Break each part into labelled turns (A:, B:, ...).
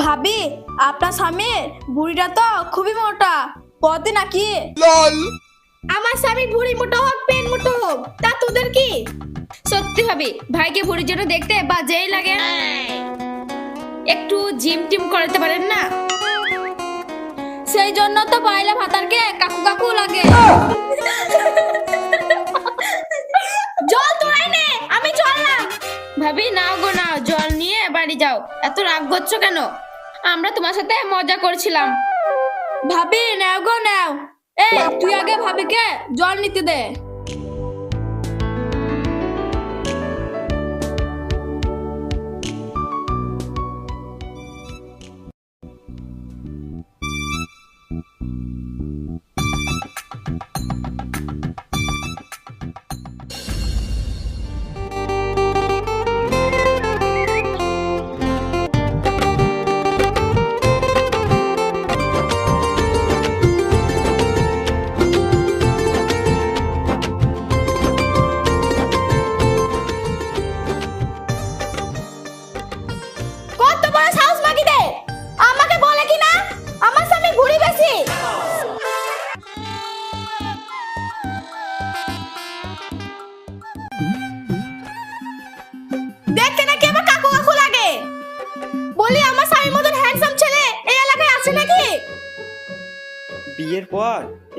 A: ভাবি আপনার স্বামীর বুড়িটা তো খুবই মোটা। পদে নাকি? আমার স্বামী বুড়ি মোটা হোক পেন মোটা হোক তা তোদের কি?
B: সত্যি ভাবি ভাইকে বুড়ির জন্য দেখতে বাজেই লাগে। একটু জিম টিম করাতে পারেন না?
A: সেই জন্য তো পাইলা ভাতারকে কাকু কাকু লাগে। জল তোরাই নে।
B: ভাবি, নাও গো, নাও, জল নিয়ে বাড়ি যাও। এত রাগ করছ কেন? আমরা তোমার সাথে মজা করছিলাম।
A: ভাবি, নাও গো, নাও। এই, তুই আগে ভাবিকে জল নিতে দে।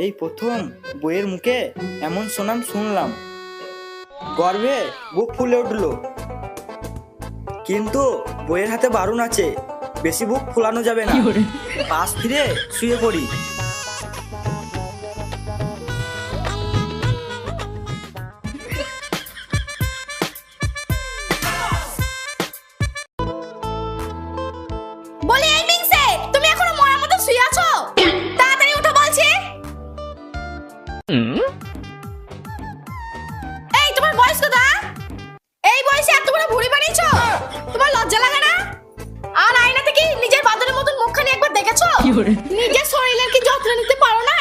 A: এই
C: প্রথম বইয়ের মুখে এমন সুনাম শুনলাম। গর্বে বুক ফুলে উঠল। কিন্তু বইয়ের হাতে বারুন আছে বেশি বুক ফুলানো যাবে না। পাশ ফিরে শুয়ে পড়ি।
A: শরীরের নিতে পারো না?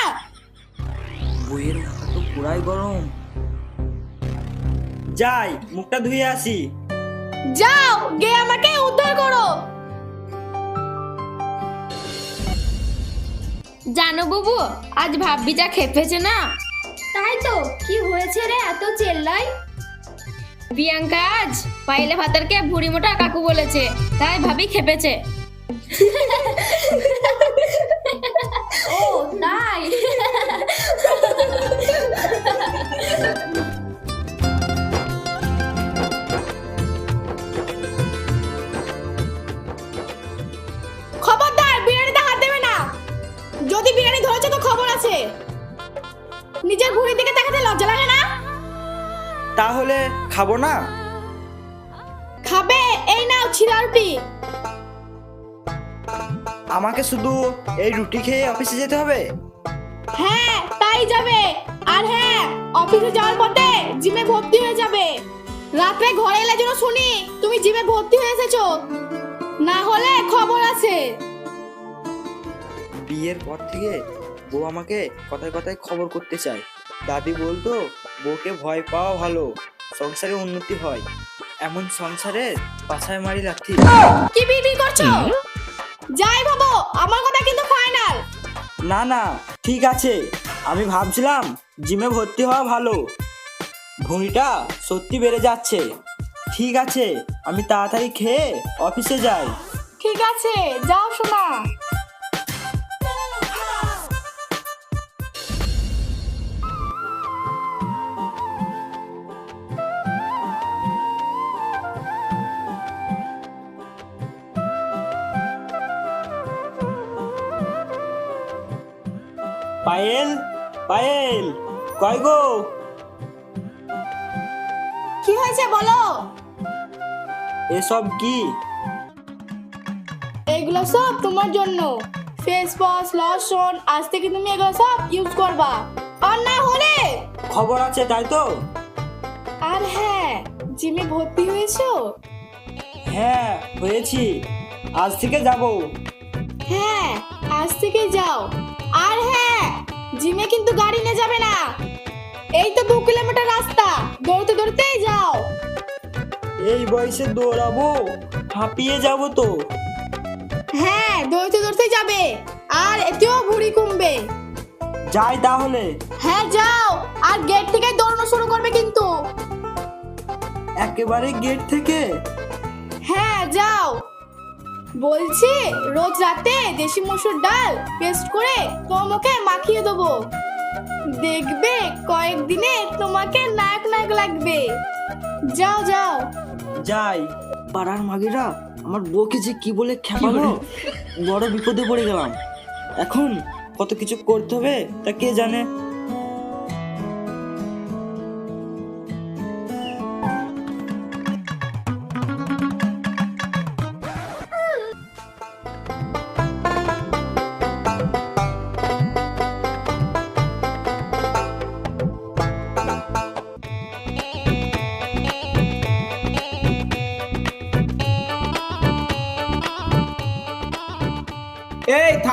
C: বইয়ের মাথা তো পুরাই গরম। যাই মুখটা ধুয়ে আসি।
A: যাও গে আমাকে উদ্ধার করো।
B: জানো বাবু আজ ভাবি যা খেপেছে না?
A: তাই তো কি হয়েছে রে এত চেল্লাই
B: বিয়াঙ্কা আজ পাইলে ভাতারকে বুড়ি মোটা কাকু বলেছে তাই ভাবি খেপেছে।
A: ও তাই খবরদার বিরিয়ানিতে হাত দেবে না। যদি বিরিয়ানি ধরেছে তো খবর আছে। নিজের ভুঁড়ির দিকে তাকাতে লজ্জা লাগে না?
C: তাহলে খাব না?
A: খাবে এই নাও ছিলা রুটি
C: আমাকে শুধু এই রুটি খেয়ে অফিসে যেতে হবে?
A: হ্যাঁ তাই যাবে। আর হ্যাঁ অফিসে যাওয়ার পথে জিমে ভর্তি হয়ে যাবে। রাত্রে ঘরে এলে যেন শুনি তুমি জিমে ভর্তি হয়ে এসেছ। না হলে খবর আছে।
C: বিয়ের পর থেকে বউ আমাকে কথায় কথায় খবর করতে চায়। দাদি বলতো বউকে ভয় পাওয়া ভালো সংসারে উন্নতি হয়। এমন সংসারে পাছায় মারি লাথি।
A: কি বিড়ি করছ? যাই বাবু আমার কথা কিন্তু ফাইনাল
C: না না ঠিক আছে। আমি ভাবছিলাম জিমে ভর্তি হওয়া ভালো। ভুঁড়িটা সত্যি বেড়ে যাচ্ছে। ঠিক আছে আমি তাড়াতাড়ি খেয়ে অফিসে যাই।
A: ঠিক আছে যাও শোনা
C: পায়েল পায়েল কয় গো?
A: কি হয়েছে বলো?
C: এসব কি?
A: এগুলো সব তোমার জন্য। ফেস ওয়াশ লশন আজ থেকে তুমি এগুলো সব ইউজ করবা। আর না হলে?
C: খবর আছে তাই তো?
A: আর হ্যাঁ জিমে ভর্তি হয়েছো?
C: হ্যাঁ হয়েছি। আজ থেকে যাব।
A: হ্যাঁ আজ থেকে যাও। আর হ্যাঁ জিমে কিন্তু গাড়ি নিয়ে যাবে না। এই তো দু কিলোমিটার রাস্তা দৌড়তে দৌড়তেই যাও।
C: এই বয়সে দৌড়াবো হাঁপিয়ে যাব তো।
A: হ্যাঁ দৌড়তে দৌড়তে যাবে আর এতেও ভুড়ি কমবে
C: যাই তাহলে।
A: হ্যাঁ যাও আর গেট থেকে দৌড়ানো শুরু করবে কিন্তু।
C: একেবারে গেট থেকে?
A: হ্যাঁ যাও। বলছি রোজ রাতে দেশি মসুর ডাল পেস্ট করে মুখে মাখিয়ে দেবো। দেখবে কয়েকদিনে তোমাকে নায়ক নায়ক লাগবে। যাও যাও।
C: যাই পাড়ার মাগিরা আমার বউকে যে কি বলে খেপালো বড় বিপদে পড়ে গেলাম। এখন কত কিছু করতে হবে তা কে জানে?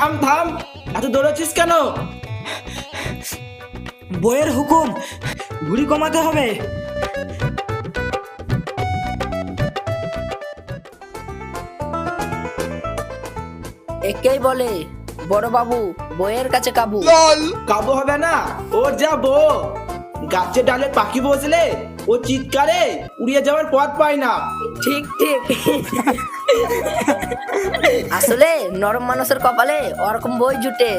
D: থাম থাম। এত দৌড়াচ্ছিস কেন?
C: বইয়ের হুকুম ভুড়ি কমাতে হবে।
E: একেই বলে বড় বাবু বইয়ের কাছে কাবু।
D: কাবু হবে না ও যা বউ। গাছের ডালে পাখি বসলে ও চিৎকারে উড়িয়ে যাওয়ার পথ পায় না।
E: ঠিক ঠিক। আসলে নরম মানুষের কপালে ওরকম বই জুটে।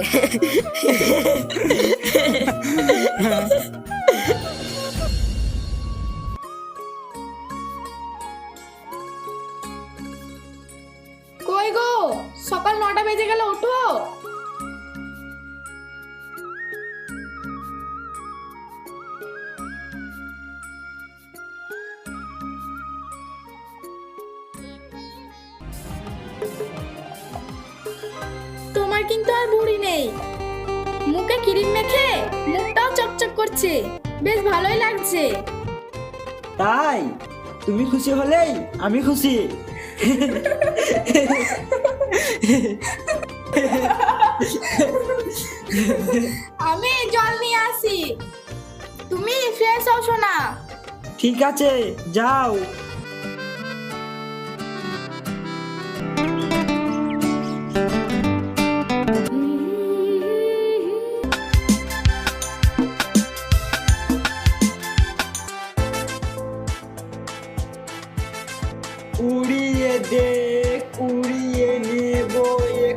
A: কই গো? সকাল নটা বেজে গেল ওঠো। নেই মুখে ক্রিম মেখে মুখটাও চকচক করছে। বেশ ভালোই লাগছে।
C: তাই? তুমি খুশি হলেই আমি খুশি।
A: আমি জল নিয়ে আসি। তুমি ফ্রেশ হও শোনা
C: ঠিক আছে যাও।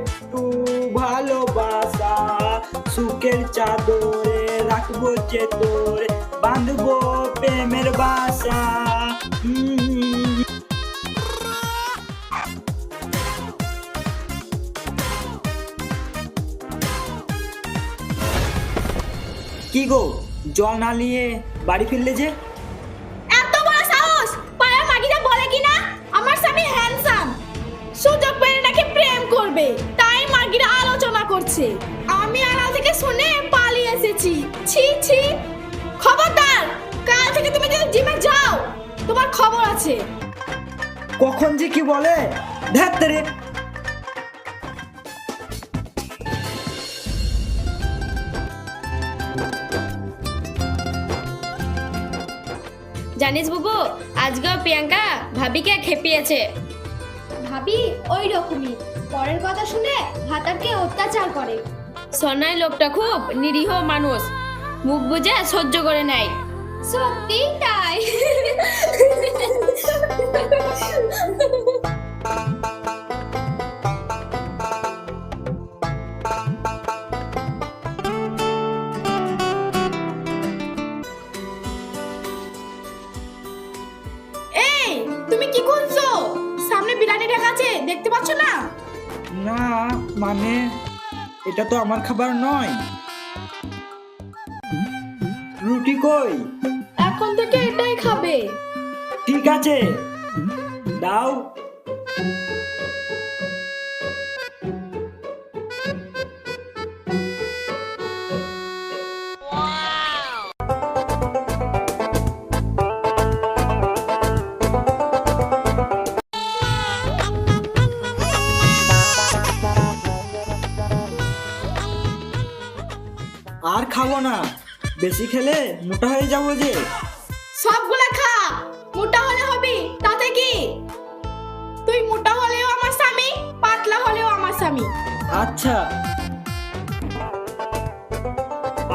C: একটু ভালোবাসা, সুখের চাদরে রাখব চেতরে বাঁধবো প্রেমের বাসা। কি গো, জল না নিয়ে বাড়ি ফিরলে যে?
A: আলোচনা আমি আড়াল থেকে শুনে পালিয়ে এসেছি। ছি ছি। খবরদার কাল থেকে তুমি যদি জিমে যাও। তোমার খবর আছে।
C: কখন যে কি বলে ধ্যাত্তেরে
B: জানিস বুবু আজকেও প্রিয়াঙ্কা ভাবিকে খেপিয়েছে।
A: ভাবি ওই রকমই পরের কথা শুনে ভাতারকে অত্যাচার করে।
B: সোনাই লোকটা খুব নিরীহ মানুষ। মুখ বুঝে সহ্য করে নেয়।
A: সত্যি? তাই? এই তুমি কি করছ সামনে বিরিয়ানি ঢাকা আছে দেখতে পাচ্ছ না?
C: না মানে এটা তো আমার খাবার নয়। রুটি কই?
A: এখন থেকে এটাই খাবে।
C: ঠিক আছে। দাও। আর খাব না। বেশি খেলে মোটা হয়ে যাব যে।
A: সবগুলা খা। মোটা হলে হবে তাতে কি? তুই মোটা হলেও আমার স্বামী পাতলা হলেও আমার স্বামী।
C: আচ্ছা।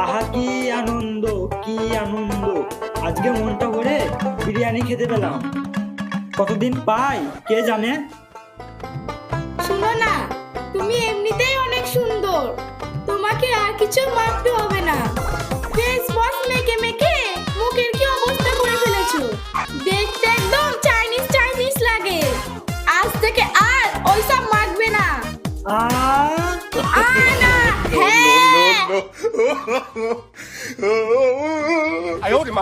C: আহা কি আনন্দ কি আনন্দ। আজকে মনটা ভরে বিরিয়ানি খেতে পেলাম। কতদিন পাই কে জানে?
A: শুনো না তুমি এমনিতেই অনেক সুন্দর। তোমাকে আর কিছু মাখতে হবে না ফেস ওয়াশ মেখে মেখে মুখের কি অবস্থা করে ফেলেছো দেখতে একদম চাইনিজ চাইনিজ লাগে আজ থেকে আর ওইসব মাখবে না
C: আহ
A: আর না হ্যাঁ
F: 哎呦我的妈！